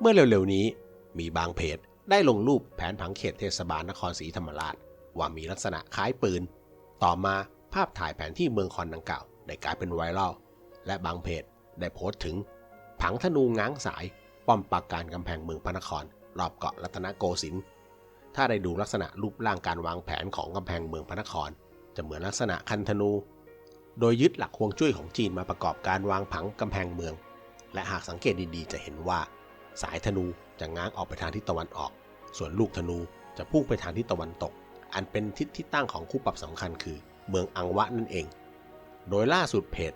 เมื่อเร็วๆนี้มีบางเพจได้ลงรูปแผนผังเขตเทศบาลนครศรีธรรมราช ว่ามีลักษณะคล้ายปืน ต่อมาภาพถ่ายแผนที่เมืองคอนดังกล่าวได้กลายเป็นไวรัลและบางเพจได้โพสต์ถึง ผังธนูง้างสายป้อมปราการกำแพงเมืองพระนคร รอบเกาะรัตนโกสินทร์ถ้าได้ดูลักษณะรูปร่างการวางแผนของกำแพงเมืองพระนคร จะเหมือนลักษณะคันธนู โดยยึดหลักฮวงจุ้ยของจีนมาประกอบการวางผังกำแพงเมือง และหากสังเกตดีๆ จะเห็นว่า สายธนูจะง้างออกไปทางทิศตะวันออก ส่วนลูกธนูจะพุ่งไปทางทิศตะวันตก อันเป็นทิศที่ตั้งของคู่ปรับสำคัญคือ เมืองอังวะนั่นเอง โดยล่าสุดเพจ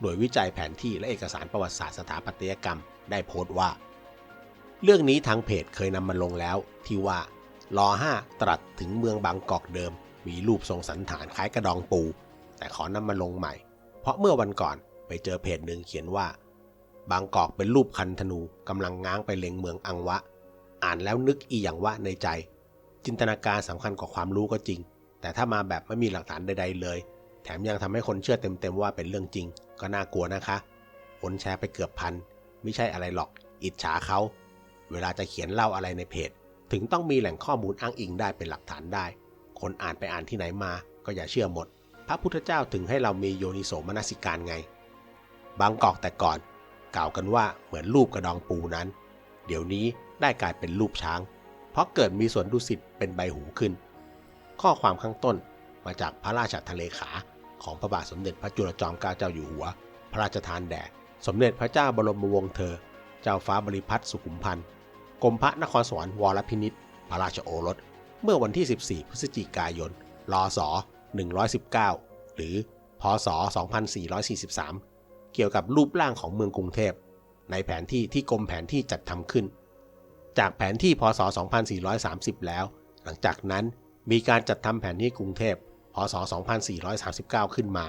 หน่วยวิจัยแผนที่และเอกสารประวัติศาสตร์สถาปัตยกรรมได้โพสต์ว่า เรื่องนี้ทางเพจเคยนำมาลงแล้วที่ว่ารอ5ตรัสถึงเมืองบางกอกเดิม มีรูปทรงสันฐานคล้ายกระดองปู แต่ขอนำมาลงใหม่ เพราะเมื่อวันก่อนไปเจอเพจหนึ่งเขียนว่า บางกอกเป็นรูปคันธนูกำลังง้างไปเล็งเมืองอังวะ อ่านแล้วนึกอีอย่างว่าในใจ จินตนาการสำคัญกว่าความรู้ก็จริง แต่ถ้ามาแบบไม่มีหลักฐานใด ๆ เลย แถมยังทำให้คนเชื่อเต็มๆว่าเป็นเรื่องจริง ก็น่ากลัวนะคะคนแชร์ไปเกือบพัน ไม่ใช่อะไรหรอก อิจฉาเขา เวลาจะเขียนเล่าอะไรในเพจ ถึงต้องมีแหล่งข้อมูลอ้างอิงได้เป็นหลักฐานได้ คนอ่านไปอ่านที่ไหนมา ก็อย่าเชื่อหมด พระพุทธเจ้าถึงให้เรามีโยนิโสมนสิการไง บางกอกแต่ก่อน กล่าวกันว่าเหมือนรูปกระดองปูนั้น เดี๋ยวนี้ได้กลายเป็นรูปช้าง เพราะเกิดมีสวนดุสิตเป็นใบหูขึ้น ข้อความข้างต้นมาจากพระราชทะเลขาของพระบาทสมเด็จพระจุลจอมเกล้าเจ้าอยู่หัว พระราชทานแด่สมเด็จพระเจ้าบรมวงศ์เธอ เจ้าฟ้าบริพัตรสุขุมพันธ์กรมพระนครสวรรค์วรพินิษพระราชโอรส เมื่อวันที่ 14 พฤศจิกายนรศ119 หรือพศ 2443 เกี่ยวกับรูปร่างของเมืองกรุงเทพ ในแผนที่ที่กรมแผนที่จัดทำขึ้น จากแผนที่พศ 2430 แล้ว หลังจากนั้นมีการจัดทำแผนที่กรุงเทพ พศ 2439 ขึ้นมา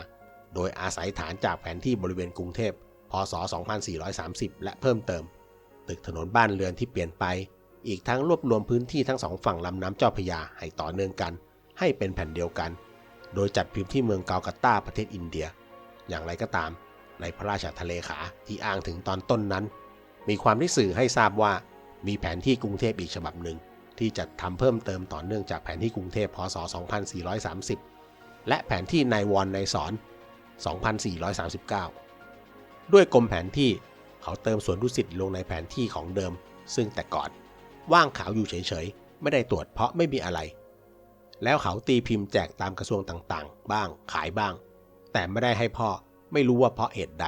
โดยอาศัยฐานจากแผนที่บริเวณกรุงเทพ พศ 2430 และเพิ่มเติม ตึกถนนบ้านเรือนที่เปลี่ยนไป อีกทั้งรวบรวมพื้นที่ทั้งสองฝั่งลำน้ำเจ้าพระยาให้ต่อเนื่องกัน ให้เป็นแผ่นเดียวกัน โดยจัดพิมพ์ที่เมืองกาลกัตตาประเทศอินเดีย อย่างไรก็ตาม ในพระราชทะเลขาที่อ้างถึงตอนต้นนั้น มีความที่สื่อให้ทราบว่ามีแผนที่กรุงเทพอีกฉบับหนึ่ง ที่จัดทำเพิ่มเติมต่อเนื่องจากแผนที่กรุงเทพพศ 2430 และแผนที่นายวอนในสอน 2439 ด้วยกรมแผนที่เขาเติมสวนดุสิตลงในแผนที่ของเดิม ซึ่งแต่ก่อนว่างขาวอยู่เฉยๆ ไม่ได้ตรวจเพราะไม่มีอะไร แล้วเขาตีพิมพ์แจกตามกระทรวงต่างๆ บ้างขายบ้าง แต่ไม่ได้ให้พ่อ ไม่รู้ว่าเพราะเหตุใด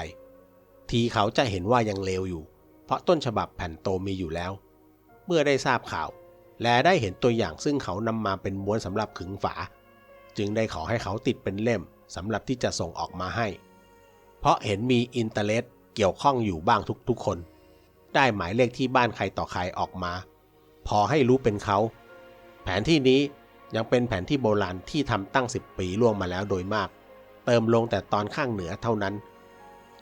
ทีเขาจะเห็นว่ายังเลวอยู่ เพราะต้นฉบับแผ่นโตมีอยู่แล้ว เมื่อได้ทราบข่าว และได้เห็นตัวอย่างซึ่งเขานำมาเป็นม้วนสำหรับขึงฝา จึงได้ขอให้เขาติดเป็นเล่มสำหรับที่จะส่งออกมาให้ เพราะเห็นมีอินเทอร์เน็ตเกี่ยวข้องอยู่บ้างทุกๆคน ได้หมายเลขที่บ้านใครต่อใครออกมา พอให้รู้เป็นเขา แผนที่นี้ยังเป็นแผนที่โบราณที่ทำตั้ง 10 ปีล่วงมาแล้วโดยมาก เติมลงแต่ตอนข้างเหนือเท่านั้น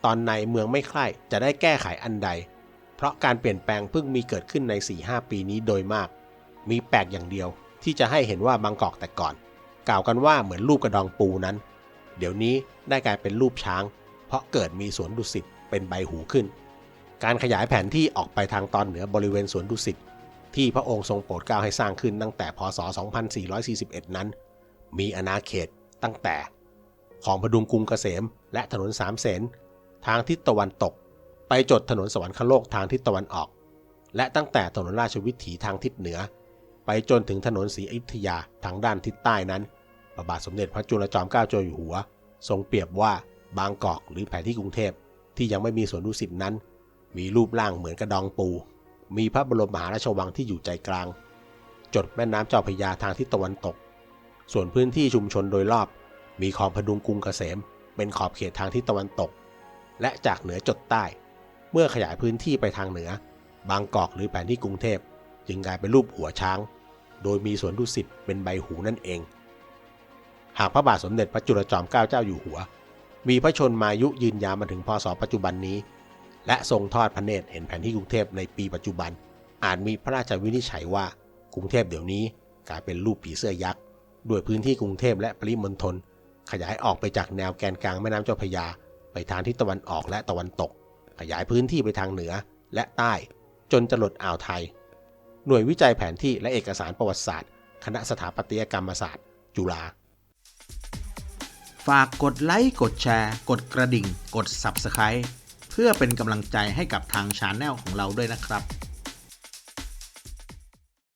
ตอนในเมืองไม่ใคร่จะได้แก้ไขอันใด เพราะการเปลี่ยนแปลงเพิ่งมีเกิดขึ้นใน 4-5 ปีนี้โดยมาก มีแปลกอย่างเดียว ที่จะให้เห็นว่าบางกอกแต่ก่อน กล่าวกันว่าเหมือนรูปกระดองปูนั้น เดี๋ยวนี้ได้กลายเป็นรูปช้าง เพราะเกิดมีสวนดุสิตเป็นใบหูขึ้น การขยายแผนที่ออกไปทางตอนเหนือบริเวณสวนดุสิตที่พระองค์ทรงโปรดเกล้าให้สร้างขึ้นตั้งแต่พศ 2441 นั้น มีอาณาเขตตั้งแต่ ของพดุงกรุงเกษม และถนนสามเสนทางทิศตะวันตก ไปจดถนนสวรรคโลกทางทิศตะวันออก และตั้งแต่ถนนราชวิถีทางทิศเหนือ ไปจนถึงถนนศรีอยุธยาทางด้านทิศใต้นั้นพระบาทสมเด็จพระจุลจอมเกล้าเจ้าอยู่หัว ทรงเปรียบว่าบางกอกหรือแผนที่กรุงเทพที่ยังไม่มีสวนดุสิตนั้น มีรูปร่างเหมือนกระดองปู มีพระบรมมหาราชวังที่อยู่ใจกลาง จดแม่น้ำเจ้าพยาทางทิศตะวันตก ส่วนพื้นที่ชุมชนโดยรอบ มีคลองพดุงกรุงเกษม เป็นขอบเขตทางทิศตะวันตก และจากเหนือจดใต้ เมื่อขยายพื้นที่ไปทางเหนือ บางกอกหรือแผนที่กรุงเทพ จึงกลายเป็นรูปหัวช้าง โดยมีสวนดุสิตเป็นใบหูนั่นเอง หากพระบาทสมเด็จพระจุลจอมเกล้าเจ้าอยู่หัว มีพระชนมายุยืนยาวมาถึงพศปัจจุบันนี้ และทรงทอดพระเนตรเห็นแผนที่กรุงเทพในปีปัจจุบัน อาจมีพระราชวินิจฉัยว่ากรุงเทพเดี๋ยวนี้กลายเป็นรูปผีเสื้อยักษ์ด้วยพื้นที่กรุงเทพและปริมณฑล ขยายออกไปจากแนวแกนกลางแม่น้ำเจ้าพระยา ไปทางทิศตะวันออกและตะวันตก ขยายพื้นที่ไปทางเหนือและใต้ จนจะหลดอ่าวไทย หน่วยวิจัยแผนที่และเอกสารประวัติศาสตร์ คณะสถาปัตยกรรมศาสตร์ จุฬาฝากกดไลค์กดแชร์ กดกระดิ่ง กด Subscribe เพื่อเป็นกำลังใจให้กับทางชาแนลของเราด้วยนะครับ